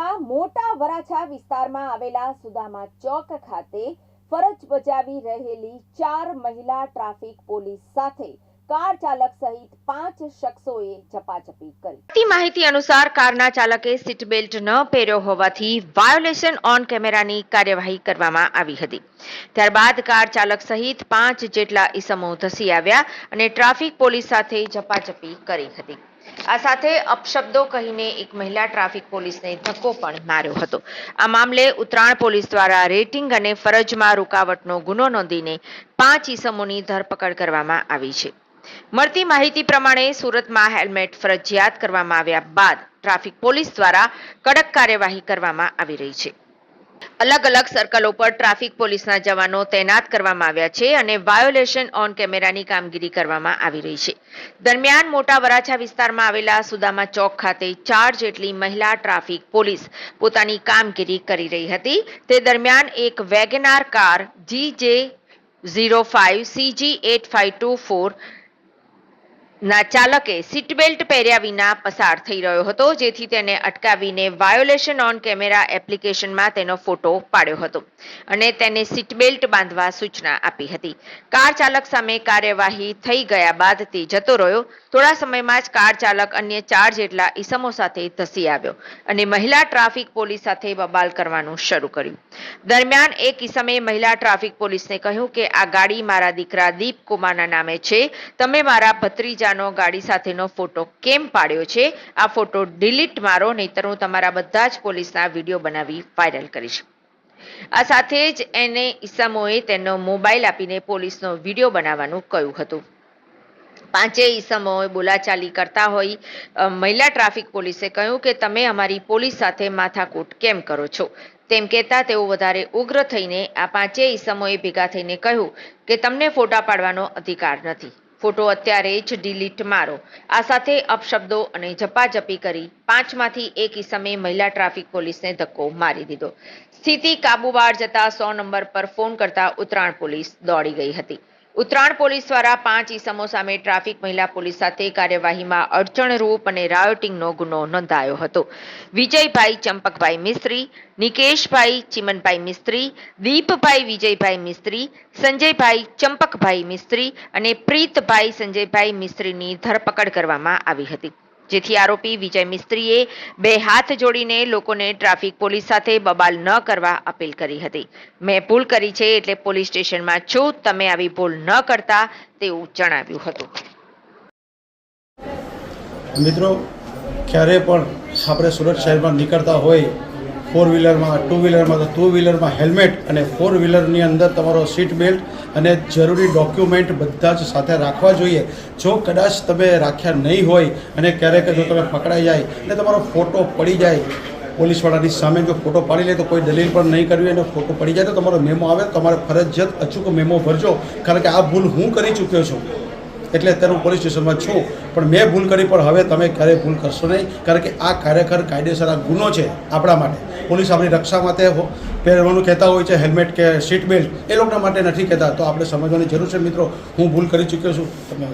સુરતમાં મોટા વરાછા વિસ્તારમાં આવેલા સુદામા ચોક ખાતે ફરજ બજાવી રહેલી ચાર મહિલા ટ્રાફિક પોલીસ સાથે કાર ચાલક સહિત પાંચ શખ્સોએ ઝપાઝપી કરી. માહિતી અનુસાર કારના ચાલકે સીટ બેલ્ટ ન પહેર્યો હોવાથી વાયોલેશન ઓન કેમેરાની કાર્યવાહી કરવામાં આવી હતી. ત્યારબાદ કાર ચાલક સહિત પાંચ જેટલા ઈસમો ધસી આવ્યા અને ટ્રાફિક પોલીસ સાથે ઝપાઝપી કરી હતી. આ સાથે અપશબ્દો કહીને એક મહિલા ટ્રાફિક પોલીસને ધક્કો પણ માર્યો હતો. આ મામલે ઉત્તરાયણ પોલીસ દ્વારા રેટિંગ અને ફરજમાં રૂકાવટનો ગુનો નોંધીને પાંચ ઈસમોની ધરપકડ કરવામાં આવી છે. મળતી માહિતી પ્રમાણે સુરતમાં હેલ્મેટ ફરજિયાત કરવામાં આવ્યા બાદ ટ્રાફિક પોલીસ દ્વારા કડક કાર્યવાહી કરવામાં આવી રહી છે. અલગ અલગ સર્કલો પર ટ્રાફિક પોલીસના જવાનો તૈનાત કરવામાં આવ્યા છે અને વાયોલેશન ઓન કેમેરાની કામગીરી કરવામાં આવી રહી છે. દરમિયાન મોટા વરાછા વિસ્તારમાં આવેલા સુદામા ચોક ખાતે ચાર જેટલી મહિલા ટ્રાફિક પોલીસ પોતાની કામગીરી કરી રહી હતી. તે દરમિયાન એક Wagon R car G J zero five CG eight five two four ના ચાલકે સીટ બેલ્ટ પહેર્યા વિના પસાર થઈ રહ્યો હતો, જેથી તેને અટકાવીને વાયોલેશન ઓન કેમેરા એપ્લિકેશનમાં તેનો ફોટો પાડ્યો હતો અને તેને સીટ બેલ્ટ બાંધવા સૂચના આપી હતી. કાર ચાલક સામે કાર્યવાહી થઈ ગયા બાદ તે જતો રહ્યો. થોડા સમયમાં જ કાર ચાલક અન્ય ચાર જેટલા ઈસમો સાથે ધસી આવ્યો અને મહિલા ટ્રાફિક પોલીસ સાથે બબાલ કરવાનું શરૂ કર્યું. દરમિયાન એક ઈસમે મહિલા ટ્રાફિક પોલીસને કહ્યું કે, આ ગાડી મારા દીકરા દીપ કુમારના નામે છે. તમે મારા ભત્રીજાનો ગાડી સાથેનો ફોટો કેમ પાડ્યો છે? આ ફોટો ડિલીટ મારો, નહીતર હું તમારા બધા જ પોલીસના વીડિયો બનાવી વાયરલ કરીશ. આ સાથે જ એને ઈસમોએ તેનો મોબાઈલ આપીને પોલીસનો વીડિયો બનાવવાનું કહ્યું હતું. પાંચેય ઈસમોએ બોલાચાલી કરતા હોય મહિલા ટ્રાફિક પોલીસે કહ્યું કે તમે અમારી પોલીસ સાથે માથાકૂટ કેમ કરો છો? તેમ કહેતા તેઓ વધારે ઉગ્ર થઈને આ પાંચેય ઈસમોએ ભેગા થઈને કહ્યું કે તમને ફોટા પાડવાનો અધિકાર નથી. ફોટો અત્યારે જ ડિલીટ મારો. આ સાથે અપશબ્દો અને ઝપાઝપી કરી પાંચમાંથી એક ઇસમે મહિલા ટ્રાફિક પોલીસને ધક્કો મારી દીધો. સ્થિતિ કાબુબાર જતા સો નંબર પર ફોન કરતા ઉત્તરાયણ પોલીસ દોડી ગઈ હતી. ઉત્તરાયણ પોલીસ દ્વારા પાંચ ઈસમો સામે ટ્રાફિક મહિલા પોલીસ સાથે કાર્યવાહીમાં અડચણરૂપ અને રાયોટિંગનો ગુનો નોંધાયો હતો. વિજયભાઈ ચંપકભાઈ મિસ્ત્રી, નિકેશભાઈ ચિમનભાઈ મિસ્ત્રી, દીપભાઈ વિજયભાઈ મિસ્ત્રી, સંજયભાઈ ચંપકભાઈ મિસ્ત્રી અને પ્રીતભાઈ સંજયભાઈ મિસ્ત્રીની ધરપકડ કરવામાં આવી હતી. જેથી આરોપી વિજય મિસ્ત્રીએ બે હાથ જોડીને લોકોને ટ્રાફિક પોલીસ સાથે બબાલ ન કરવા અપીલ કરી હતી. મેં ભૂલ કરી છે એટલે પોલીસ સ્ટેશનમાં છું. તમે આવી ભૂલ ન કરતા તેવું જણાવ્યું હતું. મિત્રો, ક્યારે પણ આપણે સુરત શહેરમાં નીકળતા હોય ફોર વ્હીલરમાં ટુ વ્હીલરમાં તો ટુ વ્હીલરમાં હેલ્મેટ અને ફોર વ્હીલરની અંદર તમારો સીટ બેલ્ટ અને જરૂરી ડોક્યુમેન્ટ બધા જ સાથે રાખવા જોઈએ. જો કદાચ તમે રાખ્યા નહીં હોય અને ક્યારેક જો તમે પકડાઈ જાય અને તમારો ફોટો પડી જાય, પોલીસવાળાની સામે જો ફોટો પાડી લે તો કોઈ દલીલ પણ નહીં કરવી અને ફોટો પડી જાય તો તમારો મેમો આવે, તમારે ફરજિયાત અચૂક મેમો ભરજો. કારણ કે આ ભૂલ હું કરી ચૂક્યો છું. એટલે અત્યારે હું પોલીસ સ્ટેશનમાં છું. પણ મેં ભૂલ કરી, પણ હવે તમે ક્યારેય ભૂલ કરશો નહીં. કારણ કે આ ખરેખર કાયદેસર આ ગુનો છે આપણા માટે. પોલીસ આપણી રક્ષા માટે પહેરવાનું કહેતા હોય છે, હેલ્મેટ કે સીટ બેલ્ટ, એ લોકોના માટે નથી કહેતા. તો આપણે સમજવાની જરૂર છે, મિત્રો. હું ભૂલ કરી ચૂક્યો છું. તમે